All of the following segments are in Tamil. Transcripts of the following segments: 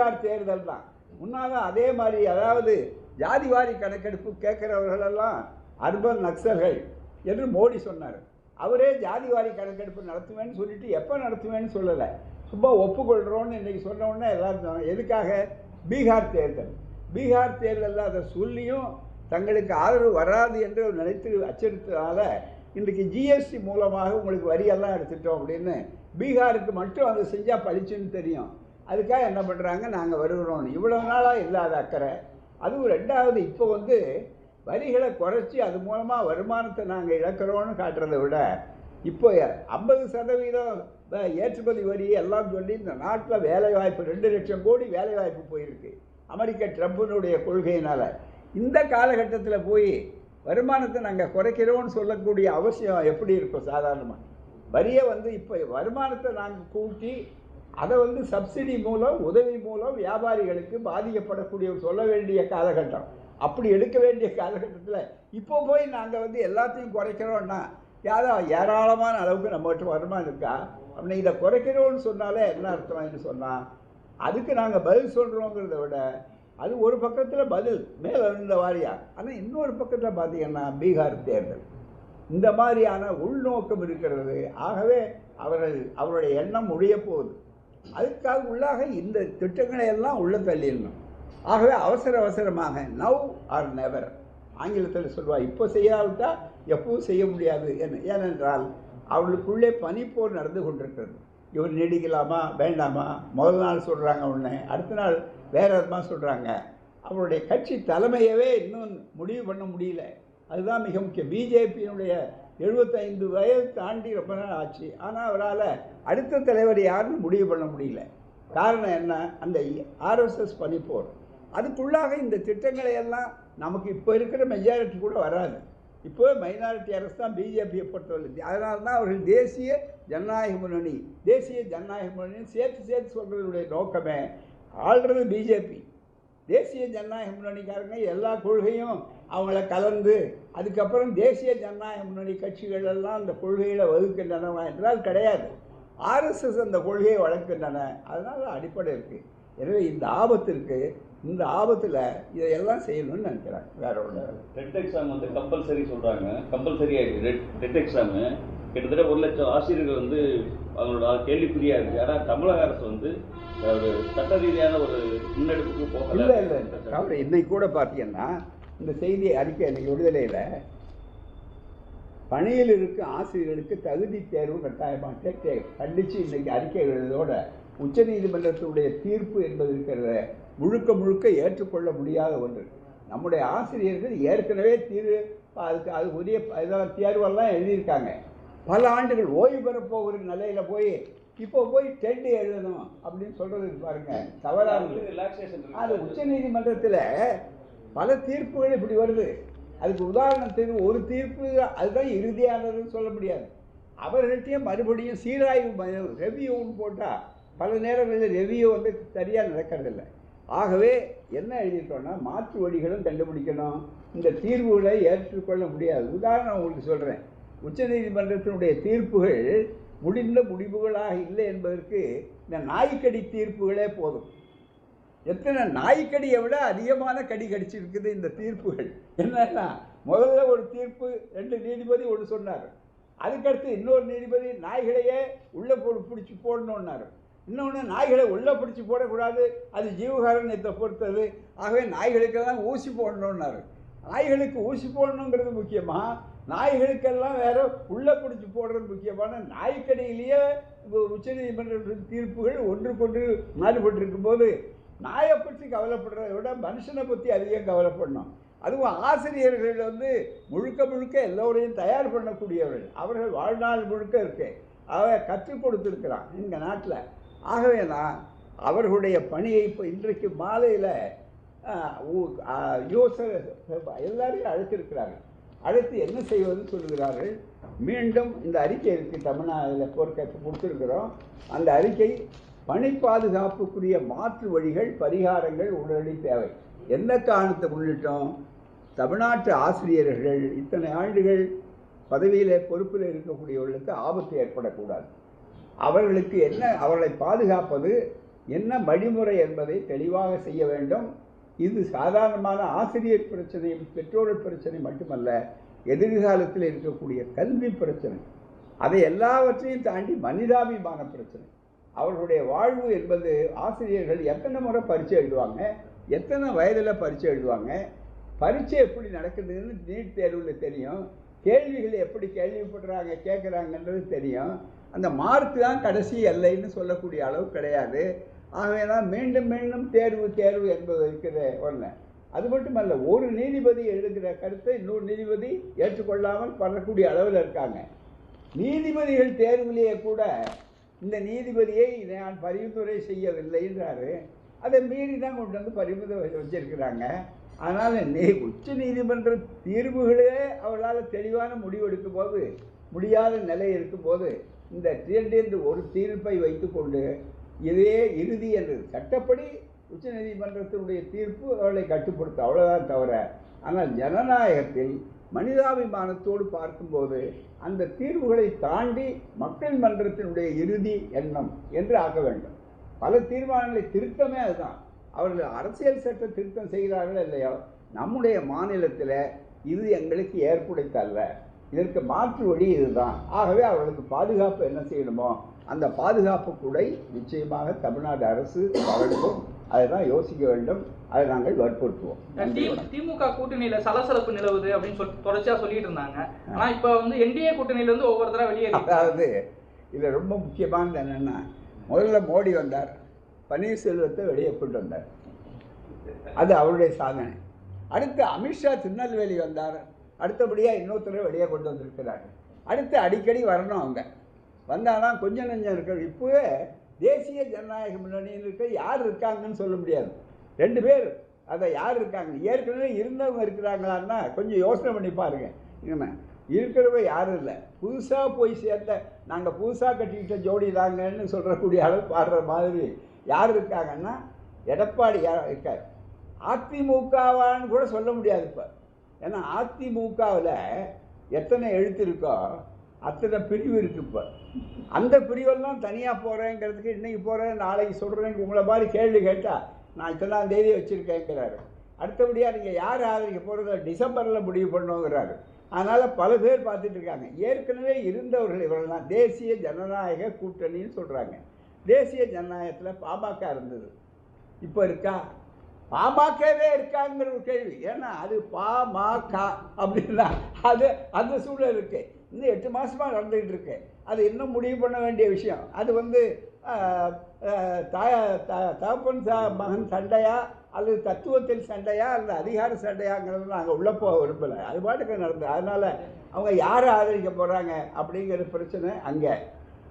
பீகார் தேர்தல் தான். முன்னால் அதே மாதிரி அதாவது ஜாதிவாரி கணக்கெடுப்பு கேட்குறவர்களெல்லாம் அர்பன் நக்சல்கள் என்று மோடி சொன்னார். அவரே ஜாதிவாரி கணக்கெடுப்பு நடத்துவேன்னு சொல்லிட்டு எப்போ நடத்துவேன்னு சொல்லலை. சும்மா ஒப்புக்கொள்கிறோன்னு இன்றைக்கி சொன்ன உடனே எல்லாரும் எதுக்காக? பீகார் தேர்தல். பீகார் தேர்தலில் அதை சொல்லியும் தங்களுக்கு ஆதரவு வராது என்று நினைத்து அச்சடித்ததால இன்றைக்கு ஜிஎஸ்டி மூலமாக உங்களுக்கு வரியெல்லாம் எடுத்துட்டோம் அப்படின்னு பீகாருக்கு மட்டும் அதை செஞ்சால் பழிச்சுன்னு தெரியும். அதுக்காக என்ன பண்ணுறாங்க நாங்கள் வருகிறோம். இவ்வளோ நாளாக இல்லாத அக்கறை. அதுவும் ரெண்டாவது இப்போ வந்து வரிகளை குறைச்சி அது மூலமாக வருமானத்தை நாங்கள் இழக்கிறோன்னு காட்டுறதை விட இப்போ ஐம்பது சதவீதம் ஏற்றுமதி வரி எல்லாம் சொல்லி இந்த நாட்டில் வேலைவாய்ப்பு ரெண்டு லட்சம் கோடி வேலைவாய்ப்பு போயிருக்கு. அமெரிக்க ட்ரம்ப்பினுடைய கொள்கையினால். இந்த காலகட்டத்தில் போய் வருமானத்தை நாங்கள் குறைக்கிறோம்னு சொல்லக்கூடிய அவசியம் எப்படி இருக்கும் சாதாரணமாக வரியை வந்து இப்போ வருமானத்தை நாங்கள் கூட்டி அதை வந்து சப்சிடி மூலம் உதவி மூலம் வியாபாரிகளுக்கு பாதிக்கப்படக்கூடிய சொல்ல வேண்டிய காலகட்டம். அப்படி எடுக்க வேண்டிய காலகட்டத்தில் இப்போ போய் நாங்கள் வந்து எல்லாத்தையும் குறைக்கிறோன்னா யாரோ ஏராளமான அளவுக்கு நம்மகிட்ட வருமானம் இருக்கா? அப்படி இதை குறைக்கிறோம்னு சொன்னாலே என்ன அர்த்தம்னு சொன்னால் அதுக்கு நாங்கள் பதில் சொல்கிறோங்கிறத விட அது ஒரு பக்கத்தில் பதில் மேலே இருந்த வாரியா? ஆனால் இன்னொரு பக்கத்தில் பார்த்தீங்கன்னா பீகார் தேர்தல். இந்த மாதிரியான உள்நோக்கம் இருக்கிறது. ஆகவே அவர்கள் அவருடைய எண்ணம் முடிய போகுது. அதுக்காக உள்ளாக இந்த திட்டங்களை எல்லாம் உள்ள தள்ளிடணும். ஆகவே அவசர அவசரமாக நவ் ஆர் நெவர் ஆங்கிலத்தில் சொல்லுவாள் இப்போ செய்யாவிட்டால் எப்பவும் செய்ய முடியாது. என்ன ஏனென்றால் அவளுக்குள்ளே பனிப்போர் நடந்து கொண்டிருக்கிறது. இவர் நீடிக்கலாமா? வேண்டாமா? முதல் நாள் சொல்கிறாங்க ஒன்று அடுத்த நாள் வேறு விதமாக சொல்கிறாங்க அவருடைய கட்சி தலைமையவே இன்னும் முடிவு பண்ண முடியல. அதுதான் மிக முக்கியம். பிஜேபியினுடைய எழுபத்தைந்து வயது தாண்டி ரொம்ப நாள் ஆச்சு. ஆனால் அவரால் அடுத்த தலைவர் யாருன்னு முடிவு பண்ண முடியல. காரணம் என்ன? அந்த ஆர்எஸ்எஸ் பனிப்போர் அதுக்குள்ளாக இந்த திட்டங்களை எல்லாம் நமக்கு இப்போ இருக்கிற மெஜாரிட்டி கூட வராது. இப்போ மைனாரிட்டி அரசு தான் பிஜேபியை பொறுத்தவரை அதனால தான் அவர்கள் தேசிய ஜனநாயக முன்னணி தேசிய ஜனநாயக முன்னணி சேர்த்து சேர்த்து சொல்கிறதுடைய நோக்கமே ஆள்றது பிஜேபி. தேசிய ஜனநாயக முன்னணிக்காரங்க எல்லா கொள்கையும் அவங்கள கலந்து அதுக்கப்புறம் தேசிய ஜனநாயக முன்னணி கட்சிகள் எல்லாம் அந்த கொள்கைகளை வகுக்கின்றன என்றால் கிடையாது. ஆர்எஸ்எஸ் அந்த கொள்கையை வளர்க்கின்றன. அதனால அடிப்படை இருக்குது எனவே இந்த ஆபத்திற்கு இந்த ஆபத்தில் இதையெல்லாம் செய்யணும்னு நினைக்கிறேன். வேற ஒன்று டெட் எக்ஸாம் வந்து கம்பல்சரி சொல்றாங்க. கம்பல்சரி ஆயிடுச்சு. டெட் எக்ஸாம் கிட்டத்தட்ட ஒரு லட்சம் ஆசிரியர்கள் வந்து அவங்களோட கேள்விக்குறியா இருக்கு. ஆனா தமிழக அரசு வந்து ஒரு சட்ட ரீதியான ஒரு முன்னெடுப்புக்கு போகல. இல்லை இல்லை இன்னைக்கு கூட பார்த்தீங்கன்னா இந்த செய்தி அறிக்கை இன்னைக்கு விடுதலையில் பணியில் இருக்கும் ஆசிரியர்களுக்கு தகுதி தேர்வு கட்டாயமாக கண்டித்து இன்னைக்கு அறிக்கை எழுதோட உச்சநீதிமன்றத்தினுடைய தீர்ப்பு என்பது இருக்கிறத முழுக்க முழுக்க ஏற்றுக்கொள்ள முடியாத ஒன்று. நம்முடைய ஆசிரியர்கள் ஏற்கனவே தீர்வு அதுக்கு அது உரிய இதெல்லாம் தேர்வெல்லாம் எழுதியிருக்காங்க. பல ஆண்டுகள் ஓய்வு பெற போகிற நிலையில் போய் இப்போ போய் டெட் எழுதணும் அப்படின்னு சொல்றது பாருங்க தவறானது ரிலாக்ஸேஷன் அது உச்சநீதிமன்றத்தில் பல தீர்ப்புகள் இப்படி வருது. அதுக்கு உதாரணத்துக்கு ஒரு தீர்ப்பு அதுதான் இறுதியானதுன்னு சொல்ல முடியாது. அவர்கள்ட்டையும் மறுபடியும் சீராய்வு ரெவியூன்னு போட்டால் பல நேரங்களில் ரெவியூ வந்து சரியாக நடக்கிறதில்ல. ஆகவே என்ன எழுதிட்டோம்னா மாற்று வழிகளும் கண்டுபிடிக்கணும். இந்த தீர்வுகளை ஏற்றுக்கொள்ள முடியாது. உதாரணம் உங்களுக்கு சொல்கிறேன் உச்சநீதிமன்றத்தினுடைய தீர்ப்புகள் முடிந்த முடிவுகளாக இல்லை என்பதற்கு இந்த நாய்க்கடி தீர்ப்புகளே போதும். எத்தனை நாய்க்கடியை விட அதிகமான கடி கடிச்சிருக்குது இந்த தீர்ப்புகள். என்னன்னா முதல்ல ஒரு தீர்ப்பு ரெண்டு நீதிபதி ஒன்று சொன்னார். அதுக்கடுத்து இன்னொரு நீதிபதி நாய்களையே உள்ளே போ பிடிச்சி போடணுன்னாரு இன்னொன்று நாய்களை உள்ளே பிடிச்சி போடக்கூடாது. அது ஜீவகாரண்யத்தை பொறுத்தது. ஆகவே நாய்களுக்கெல்லாம் ஊசி போடணுன்னாரு நாய்களுக்கு ஊசி போடணுங்கிறது முக்கியமாக நாய்களுக்கெல்லாம் வேற உள்ளே பிடிச்சி போடுறது முக்கியமான நாய்க்கடியிலேயே உச்சநீதிமன்ற தீர்ப்புகள் ஒன்றுக்கொன்று மாறுபட்டு இருக்கும்போது நாயை பற்றி கவலைப்படுறதை விட மனுஷனை பற்றி அதிகம் கவலைப்படணும். அதுவும் ஆசிரியர்கள் வந்து முழுக்க முழுக்க எல்லோரையும் தயார் பண்ணக்கூடியவர்கள். அவர்கள் வாழ்நாள் முழுக்க இருக்கு. அவன் கற்றுக் கொடுத்துருக்கிறான் எங்கள் நாட்டில். ஆகவே நான் அவர்களுடைய பணியை இப்போ இன்றைக்கு மாலையில் யோசனை எல்லாரையும் அழைத்திருக்கிறாங்க அழைத்து என்ன செய்வதுன்னு சொல்கிறார்கள் மீண்டும் இந்த அறிக்கை இருக்குது தமிழ்நாட்டில் பொறுக்க கொடுத்துருக்குறோம். அந்த அறிக்கை பணி பாதுகாப்புக்குரிய மாற்று வழிகள் பரிகாரங்கள் உடனடி தேவை. என்ன காரணத்தை முன்னிட்டோம்? தமிழ்நாட்டு ஆசிரியர்கள் இத்தனை ஆண்டுகள் பதவியில் பொறுப்பில் இருக்கக்கூடியவர்களுக்கு ஆபத்து ஏற்படக்கூடாது. அவர்களுக்கு என்ன அவர்களை பாதுகாப்பது என்ன வழிமுறை என்பதை தெளிவாக செய்ய வேண்டும். இது சாதாரணமான ஆசிரியர் பிரச்சனை பெற்றோர்கள் பிரச்சனை மட்டுமல்ல எதிர்காலத்தில் இருக்கக்கூடிய கல்வி பிரச்சனை. அதை எல்லாவற்றையும் தாண்டி மனிதாபிமான பிரச்சனை. அவர்களுடைய வாழ்வு என்பது ஆசிரியர்கள் எத்தனை முறை பரீட்சை எழுதுவாங்க? எத்தனை வயதில் பரீட்சை எழுதுவாங்க? பரீட்சை எப்படி நடக்குதுன்னு நீட் தேர்வில் தெரியும். கேள்விகள் எப்படி கேள்விப்படுறாங்க கேட்குறாங்கன்றது தெரியும். அந்த மார்க் தான் கடைசி எல்லைன்னு சொல்லக்கூடிய அளவு கிடையாது. ஆகவே தான் மீண்டும் மீண்டும் தேர்வு தேர்வு என்பது இருக்கிற ஒன்று அது மட்டுமல்ல ஒரு நீதிபதி எழுதுகிற கருத்தை இன்னொரு நீதிபதி ஏற்றுக்கொள்ளாமல் பண்ணக்கூடிய அளவில் இருக்காங்க. நீதிபதிகள் தேர்விலேயே கூட இந்த நீதிபதியை நான் பரிந்துரை செய்யவில்லைன்றாரு அதை மீறி தான் கொண்டு வந்து பரிந்துரை வச்சிருக்கிறாங்க. அதனால் நீ உச்ச நீதிமன்ற தீர்வுகளே அவளால் தெளிவான முடிவு போது முடியாத நிலை இருக்கும்போது இந்த என்று ஒரு தீர்ப்பை வைத்துக்கொண்டு இதே இறுதி என்று சட்டப்படி உச்சநீதிமன்றத்தினுடைய தீர்ப்பு அவளை கட்டுப்படுத்தும் அவ்வளோதான் தவிர ஆனால் ஜனநாயகத்தில் மனிதாபிமானத்தோடு பார்க்கும்போது அந்த தீர்வுகளை தாண்டி மக்கள் மன்றத்தினுடைய இறுதி எண்ணம் என்று ஆக்க வேண்டும். பல தீர்மானங்களை திருத்தமே அதுதான். அவர்கள் அரசியல் சட்ட திருத்தம் செய்கிறார்கள் இல்லையோ நம்முடைய மாநிலத்தில் இது எங்களுக்கு ஏற்புடைத்தல்ல. இதற்கு மாற்று வழி இதுதான். ஆகவே அவர்களுக்கு பாதுகாப்பு என்ன செய்யணுமோ அந்த பாதுகாப்பு கூடை நிச்சயமாக தமிழ்நாடு அரசு வழங்கும். அதை தான் யோசிக்க வேண்டும். அதை நாங்கள் வற்புறுத்துவோம். திமுக கூட்டணியில சலசலப்பு நிலவுது அப்படின்னு சொல்லி தொடர்ச்சியா சொல்லிட்டு இருந்தாங்க. ஆனா இப்ப வந்து என்டிஏ கூட்டணியில இருந்து ஒவ்வொருத்தரா வெளியேறி அதாவது இதில் ரொம்ப முக்கியமானது என்னென்னா முதல்ல மோடி வந்தார். பன்னீர்செல்வத்தை வெளியே கொண்டு வந்தார். அது அவருடைய சாதனை. அடுத்து அமித்ஷா திருநெல்வேலி வந்தார். அடுத்தபடியாக இன்னொருத்தரை வெளியே கொண்டு வந்திருக்கிறார். அடுத்து அடிக்கடி வரணும் அவங்க. வந்தாலும் கொஞ்சம் நெஞ்சம் இருக்க. இப்போவே தேசிய ஜனநாயக முன்னணியில் இருக்க யார் இருக்காங்கன்னு சொல்ல முடியாது. ரெண்டு பேர் அதை யார் இருக்காங்க? ஏற்கனவே இருந்தவங்க இருக்கிறாங்களான்னா கொஞ்சம் யோசனை பண்ணி பாருங்க. என்ன இருக்கிறவங்க யாரும் இல்லை. புதுசாக போய் சேர்ந்த நாங்கள் புதுசாக கட்டிக்கிட்ட ஜோடி தாங்கன்னு சொல்கிறக்கூடிய அளவு பாடுற மாதிரி யார் இருக்காங்கன்னா எடப்பாடி யார் இருக்கார்? அதிமுகவான்னு கூட சொல்ல முடியாது இப்போ. ஏன்னா அதிமுகவில் எத்தனை எழுத்து இருக்கோ அத்தனை பிரிவு இருக்கு இப்போ. அந்த பிரிவெல்லாம் தனியாக போகிறேங்கிறதுக்கு இன்னைக்கு போகிறேன் நாளைக்கு சொல்கிறேன் உங்களை மாதிரி கேள்வி கேட்டால் நான் இத்தனாம் தேதி வச்சுருக்கேங்கிறாரு. அடுத்தபடியாக நீங்கள் யார் ஆதரிக்க போகிறத டிசம்பரில் முடிவு பண்ணுங்கிறாரு. அதனால் பல பேர் பார்த்துட்டு இருக்காங்க. ஏற்கனவே இருந்தவர்கள் இவரெல்லாம் தேசிய ஜனநாயக கூட்டணின்னு சொல்கிறாங்க தேசிய ஜனநாயகத்தில் பாமக இருந்தது. இப்போ இருக்கா? பாமகவே இருக்காங்கிற ஒரு கேள்வி. ஏன்னா அது பாமக அப்படின்னா அது அந்த சூழல் இருக்குது இன்னும் எட்டு மாதமாக நடந்துக்கிட்டு இருக்கு. அது இன்னும் முடிவு பண்ண வேண்டிய விஷயம். அது வந்து ஆஹ், தாய த- தகப்பன் சா மகன் சண்டையா அல்லது தத்துவத்தில் சண்டையா அல்லது அதிகார சண்டையாங்கிறது நாங்கள் உள்ள போக விரும்பலை. அது பாட்டுக்கு நடந்தது அதனால் அவங்க யாரை ஆதரிக்க போகிறாங்க அப்படிங்கிற பிரச்சனை அங்கே.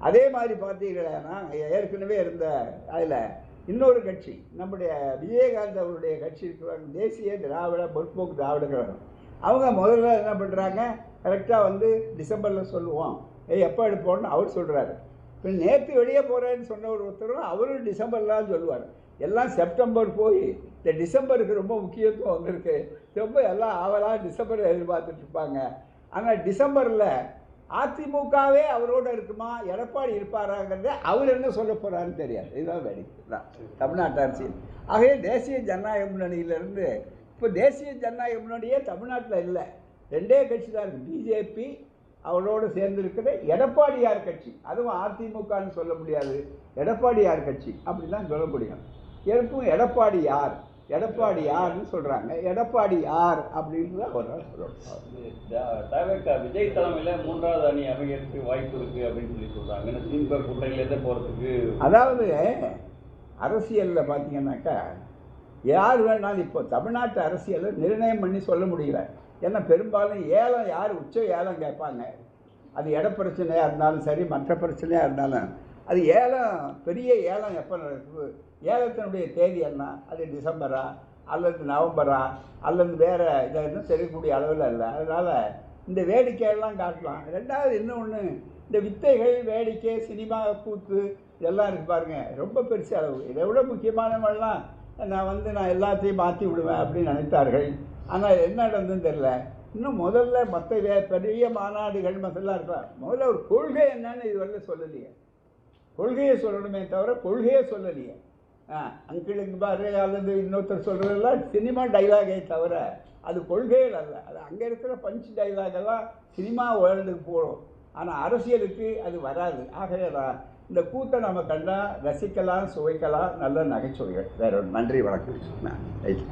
அதே மாதிரி பார்த்தீங்கன்னா ஏற்கனவே இருந்த அதில் இன்னொரு கட்சி நம்முடைய விஜயகாந்த் அவருடைய கட்சி இருக்கிறாங்க தேசிய திராவிட முற்போக்கு திராவிட கழகம் அவங்க முதல்ல என்ன பண்ணுறாங்க கரெக்டாக வந்து டிசம்பரில் சொல்லுவோம் ஏய் எப்போ எடுப்போம்னு அவர் சொல்கிறாரு இப்போ நேற்று வெளியே போகிறேன்னு சொன்ன ஒரு ஒருத்தரும் அவரும் டிசம்பர்லாம் சொல்லுவார். எல்லாம் செப்டம்பர் போய் இந்த டிசம்பருக்கு ரொம்ப முக்கியத்துவம் வந்திருக்கு. ரொம்ப எல்லாம் ஆவலாக டிசம்பர் எதிர்பார்த்துட்ருப்பாங்க ஆனால் டிசம்பரில் அதிமுகவே அவரோட இருக்குமா? எடப்பாடி இருப்பாராங்கிறத அவர் என்ன சொல்ல போறாருன்னு தெரியாது. இதுதான் வேடிக்கை. தான் தமிழ்நாட்டு அரசியல். ஆகவே தேசிய ஜனநாயக முன்னணியிலிருந்து இப்போ தேசிய ஜனநாயக முன்னணியே தமிழ்நாட்டில் இல்லை. ரெண்டே கட்சி தான் இருக்குது பிஜேபி அவரோடு சேர்ந்திருக்கிற எடப்பாடியார் கட்சி. அதுவும் அதிமுகன்னு சொல்ல முடியாது. எடப்பாடியார் கட்சி அப்படி தான் சொல்ல முடியும். எனக்கும் எடப்பாடி யார் எடப்பாடி யார்னு சொல்கிறாங்க எடப்பாடி யார் அப்படின்னு தான் ஒரு நாள் சொல்லணும் விஜய் தலைமையில மூன்றாவது அணி அமையறதுக்கு வாய்ப்பு இருக்கு அப்படின்னு சொல்லி சொல்றாங்க. ஏன்னா திமுக கூட்டணியிலேருந்து போறதுக்கு அதாவது அரசியலில் பார்த்தீங்கன்னாக்கா யார் வேணாலும் இப்போ தமிழ்நாட்டு அரசியலை நிர்ணயம் பண்ணி சொல்ல முடியல. ஏன்னா பெரும்பாலும் ஏலம் யார் உச்ச ஏலம் கேட்பாங்க. அது இட பிரச்சனையாக இருந்தாலும் சரி மற்ற பிரச்சனையாக இருந்தாலும். அது ஏலம் பெரிய ஏலம் எப்போ நடக்குது? ஏலத்தினுடைய தேதி என்ன? அது டிசம்பரா? அல்லது நவம்பரா? அல்லது வேறு இதெல்லாம் தெரியக்கூடிய அளவில் இல்லை அதனால் இந்த வேடிக்கையெல்லாம் காட்டலாம். ரெண்டாவது இன்னொன்று இந்த வித்தைகள் வேடிக்கை சினிமா கூத்து இதெல்லாம் இருக்கு பாருங்கள் ரொம்ப பெருசு அளவு. இதை விட முக்கியமானவெல்லாம் நான் வந்து நான் எல்லாத்தையும் மாற்றி விடுவேன் அப்படின்னு நினைத்தார்கள். ஆனால் என்ன நடந்ததுன்னு தெரில இன்னும் முதல்ல மற்ற வே பெரிய மாநாடுகள் மற்றெல்லாம் இருக்கலாம் முதல்ல ஒரு கொள்கை என்னன்னு இதுவரையில் சொல்லலையே. கொள்கையை சொல்லணுமே தவிர கொள்கையே சொல்லலையே. அங்கிளுக்கு பாரு அல்லது இன்னொருத்தர் சொல்கிறதெல்லாம் சினிமா டைலாகே தவிர அது கொள்கைகள் அல்ல. அது அங்கே இருக்கிற பஞ்சு டைலாகெல்லாம் சினிமா வேர்ல்டுக்கு போகணும் ஆனால் அரசியலுக்கு அது வராது. ஆகவே தான் இந்த கூத்தை நம்ம கண்டா ரசிக்கலாம் சுவைக்கலாம் நல்ல நகைச்சுவைகள். வேற நன்றி வணக்கம். ரைட்